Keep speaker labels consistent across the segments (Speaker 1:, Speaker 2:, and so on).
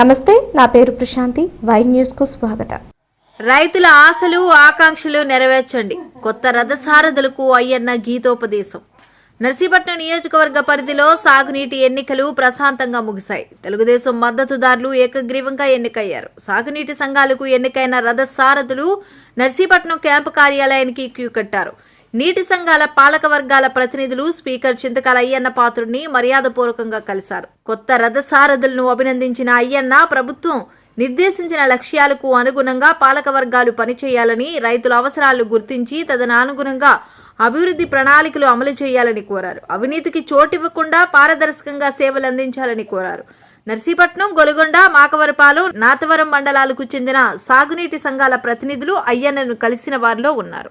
Speaker 1: నమస్తే నా పేరు ప్రశాంతి. వై న్యూస్కు స్వాగతం.
Speaker 2: రైతుల ఆశలు ఆకాంక్షలు నెరవేర్చండి. కొత్త రథసారథులకు అయ్యన్న గీతోపదేశం. నర్సీపట్నం నియోజకవర్గ పరిధిలో సాగునీటి ఎన్నికలు ప్రశాంతంగా ముగిశాయి. తెలుగుదేశం మద్దతుదారులు ఏకగ్రీవంగా ఎన్నికయ్యారు. సాగునీటి సంఘాలకు ఎన్నికైన రథసారథులు నర్సీపట్నం క్యాంపు కార్యాలయానికి క్యూ కట్టారు. నీటి సంఘాల పాలక వర్గాల ప్రతినిధులు స్పీకర్ చింతకాల అయ్యన్న పాత్రుడిని మర్యాదపూర్వకంగా కలిశారు. కొత్త రథసారథులను అభినందించిన అయ్యన్న ప్రభుత్వం నిర్దేశించిన లక్ష్యాలకు అనుగుణంగా పాలక వర్గాలు పనిచేయాలని రైతుల అవసరాలు గుర్తించి తదనానుగుణంగా అభివృద్ధి ప్రణాళికలు అమలు చేయాలని కోరారు. అవినీతికి చోటివ్వకుండా పారదర్శకంగా సేవలు అందించాలని కోరారు. నర్సీపట్నం గొలుగొండ మాకవరపాలెం నాతవరం మండలాలకు చెందిన సాగునీటి సంఘాల ప్రతినిధులు అయ్యన్నను కలిసిన వారిలో ఉన్నారు.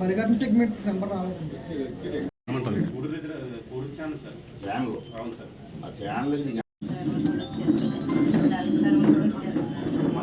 Speaker 3: Balighat segment number
Speaker 4: sir
Speaker 5: channel
Speaker 4: అవును సార్.
Speaker 5: ఆ ఛానల్